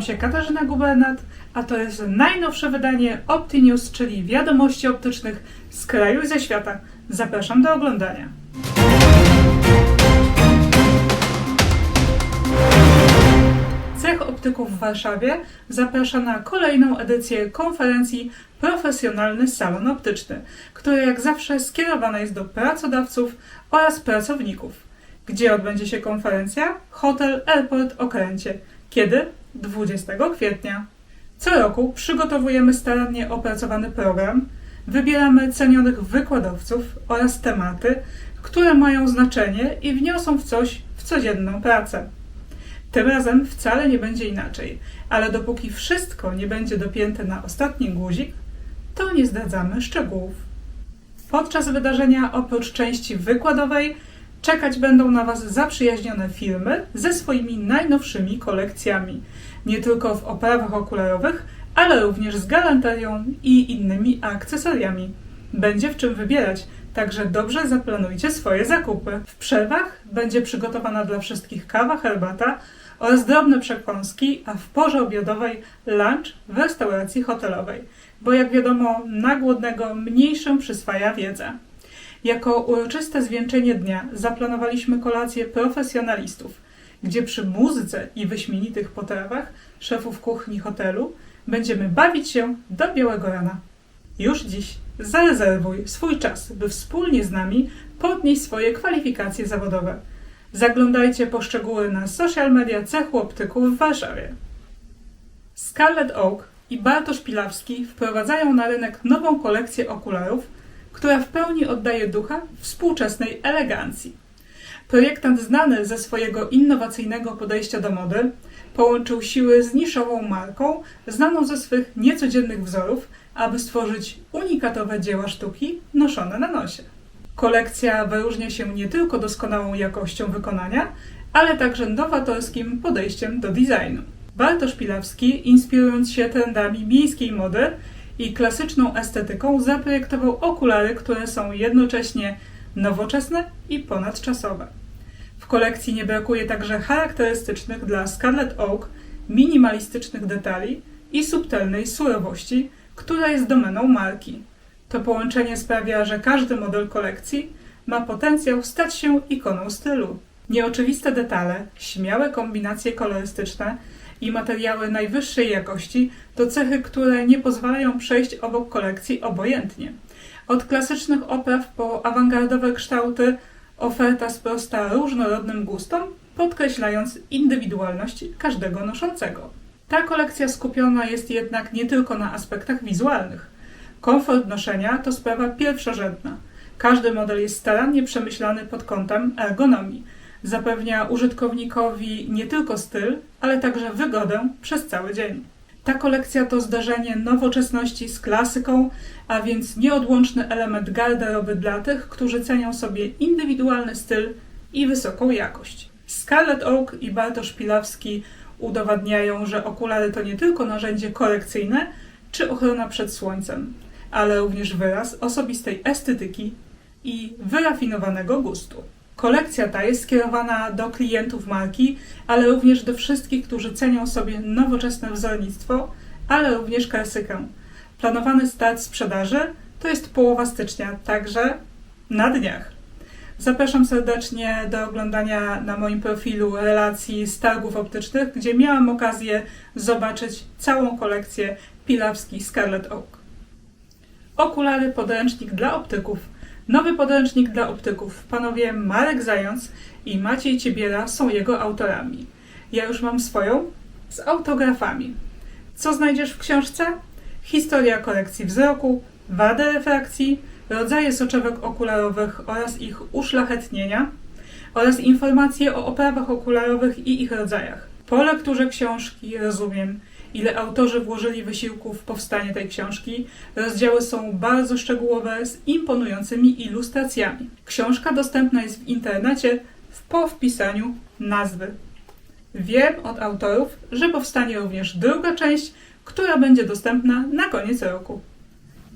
Nazywam się Katarzyna Gubernat, a to jest najnowsze wydanie OptiNews, czyli wiadomości optycznych z kraju i ze świata. Zapraszam do oglądania. Cech Optyków w Warszawie zaprasza na kolejną edycję konferencji Profesjonalny Salon Optyczny, która jak zawsze skierowana jest do pracodawców oraz pracowników. Gdzie odbędzie się konferencja? Hotel Airport Okręcie. Kiedy? 20 kwietnia. Co roku przygotowujemy starannie opracowany program, wybieramy cenionych wykładowców oraz tematy, które mają znaczenie i wniosą w coś w codzienną pracę. Tym razem wcale nie będzie inaczej, ale dopóki wszystko nie będzie dopięte na ostatni guzik, to nie zdradzamy szczegółów. Podczas wydarzenia, oprócz części wykładowej, czekać będą na Was zaprzyjaźnione firmy ze swoimi najnowszymi kolekcjami, nie tylko w oprawach okularowych, ale również z galanterią i innymi akcesoriami. Będzie w czym wybierać, także dobrze zaplanujcie swoje zakupy. W przerwach będzie przygotowana dla wszystkich kawa, herbata oraz drobne przekąski, a w porze obiadowej lunch w restauracji hotelowej, bo jak wiadomo, na głodnego mniejszym przyswaja wiedza. Jako uroczyste zwieńczenie dnia zaplanowaliśmy kolację profesjonalistów, gdzie przy muzyce i wyśmienitych potrawach szefów kuchni hotelu będziemy bawić się do białego rana. Już dziś zarezerwuj swój czas, by wspólnie z nami podnieść swoje kwalifikacje zawodowe. Zaglądajcie po szczegóły na social media cechu optyków w Warszawie. Scarlet Oak i Bartosz Pilawski wprowadzają na rynek nową kolekcję okularów, która w pełni oddaje ducha współczesnej elegancji. Projektant znany ze swojego innowacyjnego podejścia do mody połączył siły z niszową marką, znaną ze swych niecodziennych wzorów, aby stworzyć unikatowe dzieła sztuki noszone na nosie. Kolekcja wyróżnia się nie tylko doskonałą jakością wykonania, ale także nowatorskim podejściem do designu. Bartosz Pilawski, inspirując się trendami miejskiej mody i klasyczną estetyką, zaprojektował okulary, które są jednocześnie nowoczesne i ponadczasowe. W kolekcji nie brakuje także charakterystycznych dla Scarlet Oak minimalistycznych detali i subtelnej surowości, która jest domeną marki. To połączenie sprawia, że każdy model kolekcji ma potencjał stać się ikoną stylu. Nieoczywiste detale, śmiałe kombinacje kolorystyczne i materiały najwyższej jakości to cechy, które nie pozwalają przejść obok kolekcji obojętnie. Od klasycznych opraw po awangardowe kształty oferta sprosta różnorodnym gustom, podkreślając indywidualność każdego noszącego. Ta kolekcja skupiona jest jednak nie tylko na aspektach wizualnych. Komfort noszenia to sprawa pierwszorzędna. Każdy model jest starannie przemyślany pod kątem ergonomii. Zapewnia użytkownikowi nie tylko styl, ale także wygodę przez cały dzień. Ta kolekcja to zdarzenie nowoczesności z klasyką, a więc nieodłączny element garderoby dla tych, którzy cenią sobie indywidualny styl i wysoką jakość. Scarlet Oak i Bartosz Pilawski udowadniają, że okulary to nie tylko narzędzie korekcyjne czy ochrona przed słońcem, ale również wyraz osobistej estetyki i wyrafinowanego gustu. Kolekcja ta jest skierowana do klientów marki, ale również do wszystkich, którzy cenią sobie nowoczesne wzornictwo, ale również klasykę. Planowany start sprzedaży to jest połowa stycznia, także na dniach. Zapraszam serdecznie do oglądania na moim profilu relacji z targów optycznych, gdzie miałam okazję zobaczyć całą kolekcję Pilawski Scarlet Oak. Okulary podręcznik dla optyków. Nowy podręcznik dla optyków. Panowie Marek Zając i Maciej Ciebiera są jego autorami. Ja już mam swoją z autografami. Co znajdziesz w książce? Historia korekcji wzroku, wady refrakcji, rodzaje soczewek okularowych oraz ich uszlachetnienia oraz informacje o oprawach okularowych i ich rodzajach. Po lekturze książki rozumiem, ile autorzy włożyli wysiłku w powstanie tej książki. Rozdziały są bardzo szczegółowe, z imponującymi ilustracjami. Książka dostępna jest w internecie po wpisaniu nazwy. Wiem od autorów, że powstanie również druga część, która będzie dostępna na koniec roku.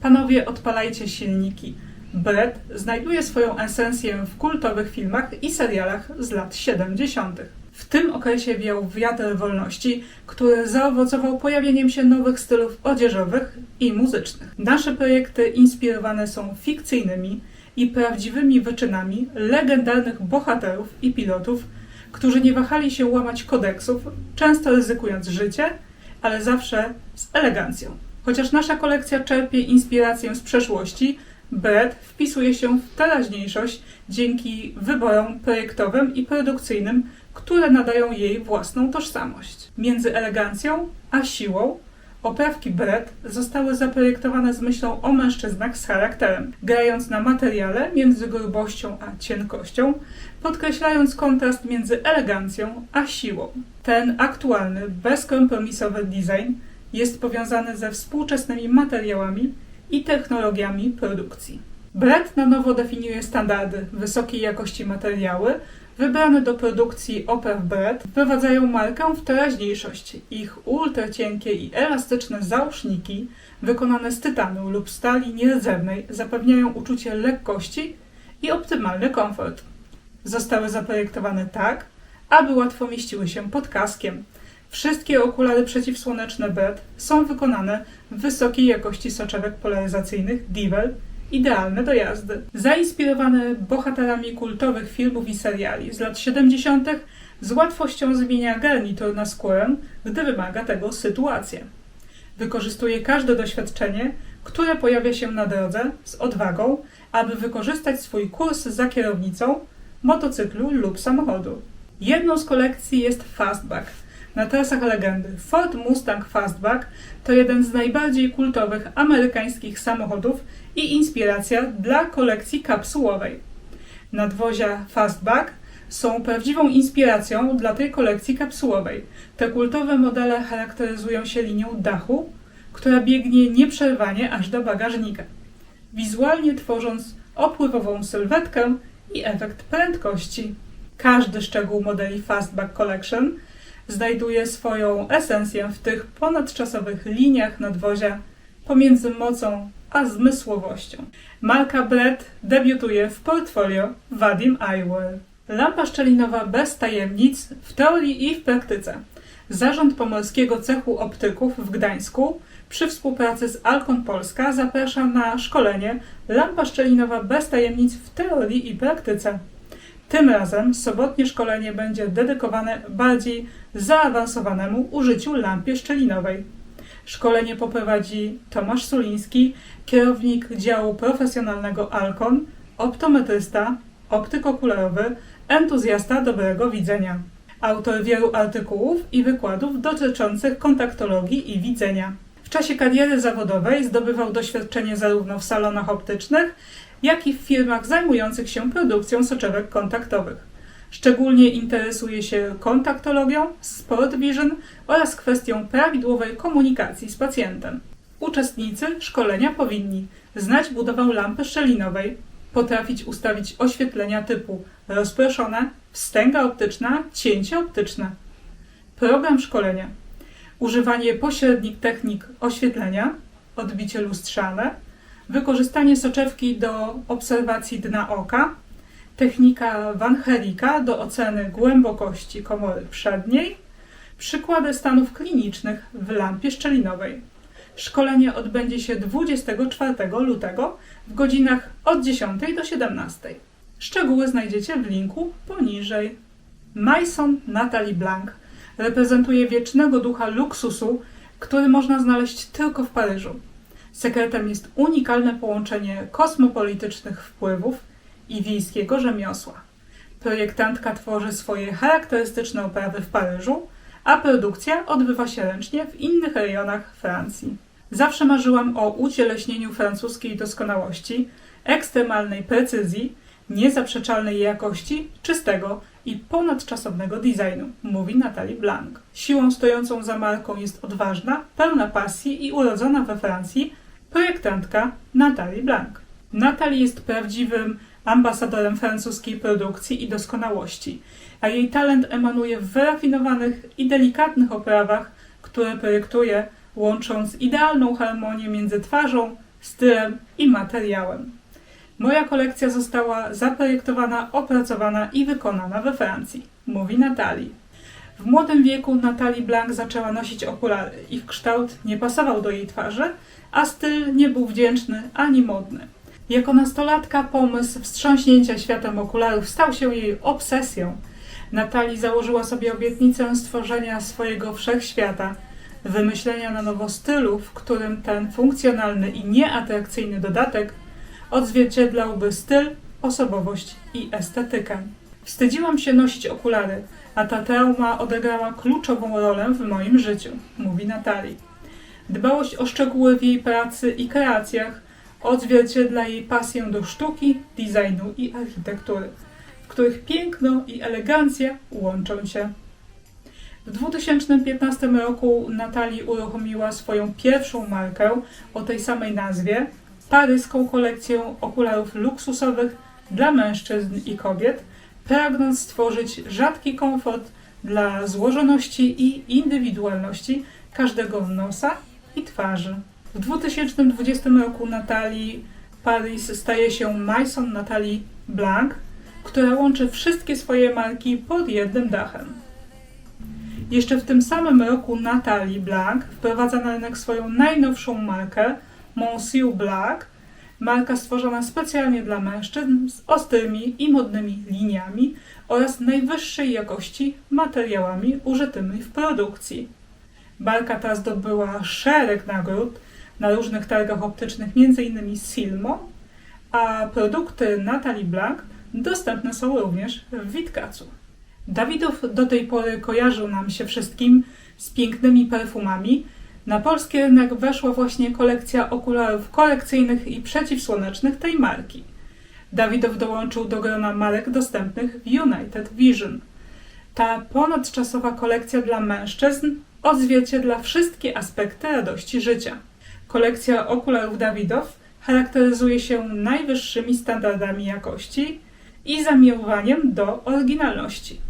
Panowie, odpalajcie silniki. Brett znajduje swoją esencję w kultowych filmach i serialach z lat 70. W tym okresie wiał wiatr wolności, który zaowocował pojawieniem się nowych stylów odzieżowych i muzycznych. Nasze projekty inspirowane są fikcyjnymi i prawdziwymi wyczynami legendarnych bohaterów i pilotów, którzy nie wahali się łamać kodeksów, często ryzykując życie, ale zawsze z elegancją. Chociaż nasza kolekcja czerpie inspirację z przeszłości, Brett wpisuje się w teraźniejszość dzięki wyborom projektowym i produkcyjnym, które nadają jej własną tożsamość. Między elegancją a siłą oprawki Brett zostały zaprojektowane z myślą o mężczyznach z charakterem, grając na materiale między grubością a cienkością, podkreślając kontrast między elegancją a siłą. Ten aktualny, bezkompromisowy design jest powiązany ze współczesnymi materiałami i technologiami produkcji. Brett na nowo definiuje standardy wysokiej jakości materiały, wybrane do produkcji opraw Brett wprowadzają markę w teraźniejszość. Ich ultracienkie i elastyczne załóżniki, wykonane z tytanu lub stali nierdzewnej, zapewniają uczucie lekkości i optymalny komfort. Zostały zaprojektowane tak, aby łatwo mieściły się pod kaskiem. Wszystkie okulary przeciwsłoneczne BED są wykonane w wysokiej jakości soczewek polaryzacyjnych Divel, idealne do jazdy. Zainspirowany bohaterami kultowych filmów i seriali z lat 70., z łatwością zmienia garnitur na skórę, gdy wymaga tego sytuacja. Wykorzystuje każde doświadczenie, które pojawia się na drodze z odwagą, aby wykorzystać swój kurs za kierownicą motocyklu lub samochodu. Jedną z kolekcji jest Fastback – na trasach legendy. Ford Mustang Fastback to jeden z najbardziej kultowych amerykańskich samochodów i inspiracja dla kolekcji kapsułowej. Nadwozia Fastback są prawdziwą inspiracją dla tej kolekcji kapsułowej. Te kultowe modele charakteryzują się linią dachu, która biegnie nieprzerwanie aż do bagażnika, wizualnie tworząc opływową sylwetkę i efekt prędkości. Każdy szczegół modeli Fastback Collection znajduje swoją esencję w tych ponadczasowych liniach nadwozia pomiędzy mocą a zmysłowością. Marka Brett debiutuje w portfolio Vadim Eyewear. Lampa szczelinowa bez tajemnic w teorii i w praktyce. Zarząd Pomorskiego Cechu Optyków w Gdańsku przy współpracy z Alcon Polska zaprasza na szkolenie Lampa szczelinowa bez tajemnic w teorii i praktyce. Tym razem sobotnie szkolenie będzie dedykowane bardziej zaawansowanemu użyciu lampy szczelinowej. Szkolenie poprowadzi Tomasz Suliński, kierownik działu profesjonalnego Alcon, optometrysta, optyk okularowy, entuzjasta dobrego widzenia. Autor wielu artykułów i wykładów dotyczących kontaktologii i widzenia. W czasie kariery zawodowej zdobywał doświadczenie zarówno w salonach optycznych, jak i w firmach zajmujących się produkcją soczewek kontaktowych. Szczególnie interesuje się kontaktologią, sport vision oraz kwestią prawidłowej komunikacji z pacjentem. Uczestnicy szkolenia powinni znać budowę lampy szczelinowej, potrafić ustawić oświetlenia typu rozproszone, wstęga optyczna, cięcie optyczne. Program szkolenia. Używanie pośrednich technik oświetlenia, odbicie lustrzane, wykorzystanie soczewki do obserwacji dna oka, technika Van Herika do oceny głębokości komory przedniej, przykłady stanów klinicznych w lampie szczelinowej. Szkolenie odbędzie się 24 lutego w godzinach od 10 do 17. Szczegóły znajdziecie w linku poniżej. Mason Natalie Blanc reprezentuje wiecznego ducha luksusu, który można znaleźć tylko w Paryżu. Sekretem jest unikalne połączenie kosmopolitycznych wpływów i wiejskiego rzemiosła. Projektantka tworzy swoje charakterystyczne oprawy w Paryżu, a produkcja odbywa się ręcznie w innych rejonach Francji. Zawsze marzyłam o ucieleśnieniu francuskiej doskonałości, ekstremalnej precyzji, niezaprzeczalnej jakości, czystego i ponadczasowego designu, mówi Natalie Blanc. Siłą stojącą za marką jest odważna, pełna pasji i urodzona we Francji projektantka Natalie Blanc. Natalie jest prawdziwym ambasadorem francuskiej produkcji i doskonałości, a jej talent emanuje w wyrafinowanych i delikatnych oprawach, które projektuje, łącząc idealną harmonię między twarzą, stylem i materiałem. Moja kolekcja została zaprojektowana, opracowana i wykonana we Francji, mówi Natalie. W młodym wieku Natalie Blanc zaczęła nosić okulary. Ich kształt nie pasował do jej twarzy, a styl nie był wdzięczny ani modny. Jako nastolatka pomysł wstrząśnięcia światem okularów stał się jej obsesją. Natalie założyła sobie obietnicę stworzenia swojego wszechświata, wymyślenia na nowo stylu, w którym ten funkcjonalny i nieatrakcyjny dodatek odzwierciedlałby styl, osobowość i estetykę. Wstydziłam się nosić okulary, a ta trauma odegrała kluczową rolę w moim życiu, mówi Natalie. Dbałość o szczegóły w jej pracy i kreacjach odzwierciedla jej pasję do sztuki, designu i architektury, w których piękno i elegancja łączą się. W 2015 roku Natalie uruchomiła swoją pierwszą markę o tej samej nazwie, paryską kolekcję okularów luksusowych dla mężczyzn i kobiet, pragnąc stworzyć rzadki komfort dla złożoności i indywidualności każdego nosa i twarzy. W 2020 roku Natalie Paris staje się Maison Natalie Blanc, która łączy wszystkie swoje marki pod jednym dachem. Jeszcze w tym samym roku Natalie Blanc wprowadza na rynek swoją najnowszą markę Monsieur Black, marka stworzona specjalnie dla mężczyzn z ostrymi i modnymi liniami oraz najwyższej jakości materiałami użytymi w produkcji. Marka ta zdobyła szereg nagród na różnych targach optycznych, m.in. Silmo, a produkty Natalie Blanc dostępne są również w Witkacu. Dawidów do tej pory kojarzył nam się wszystkim z pięknymi perfumami. Na polski rynek weszła właśnie kolekcja okularów korekcyjnych i przeciwsłonecznych tej marki. Dawidow dołączył do grona marek dostępnych w United Vision. Ta ponadczasowa kolekcja dla mężczyzn odzwierciedla wszystkie aspekty radości życia. Kolekcja okularów Dawidow charakteryzuje się najwyższymi standardami jakości i zamiłowaniem do oryginalności.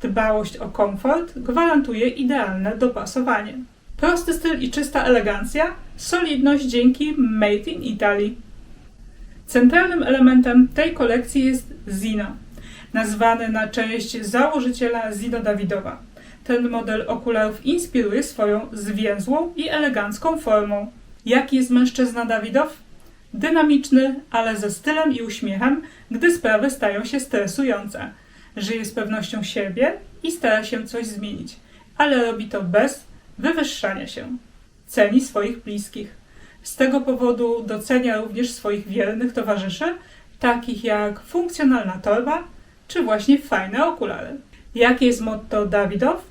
Dbałość o komfort gwarantuje idealne dopasowanie. Prosty styl i czysta elegancja, solidność dzięki Made in Italy. Centralnym elementem tej kolekcji jest Zino, nazwany na cześć założyciela Zino Dawidowa. Ten model okularów inspiruje swoją zwięzłą i elegancką formą. Jaki jest mężczyzna Dawidow? Dynamiczny, ale ze stylem i uśmiechem, gdy sprawy stają się stresujące. Żyje z pewnością siebie i stara się coś zmienić, ale robi to bez wywyższania się. Ceni swoich bliskich. Z tego powodu docenia również swoich wiernych towarzyszy, takich jak funkcjonalna torba czy właśnie fajne okulary. Jakie jest motto Dawidow?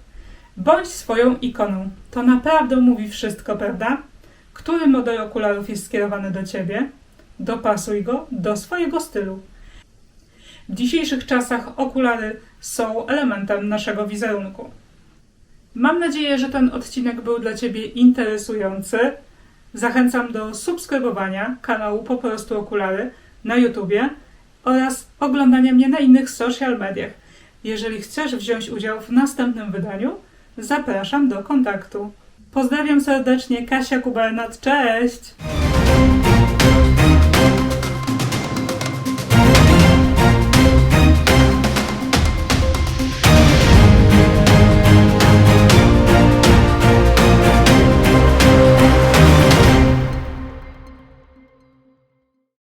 Bądź swoją ikoną. To naprawdę mówi wszystko, prawda? Który model okularów jest skierowany do ciebie? Dopasuj go do swojego stylu. W dzisiejszych czasach okulary są elementem naszego wizerunku. Mam nadzieję, że ten odcinek był dla Ciebie interesujący. Zachęcam do subskrybowania kanału Po prostu Okulary na YouTubie oraz oglądania mnie na innych social mediach. Jeżeli chcesz wziąć udział w następnym wydaniu, zapraszam do kontaktu. Pozdrawiam serdecznie, Kasia Kubernat, cześć!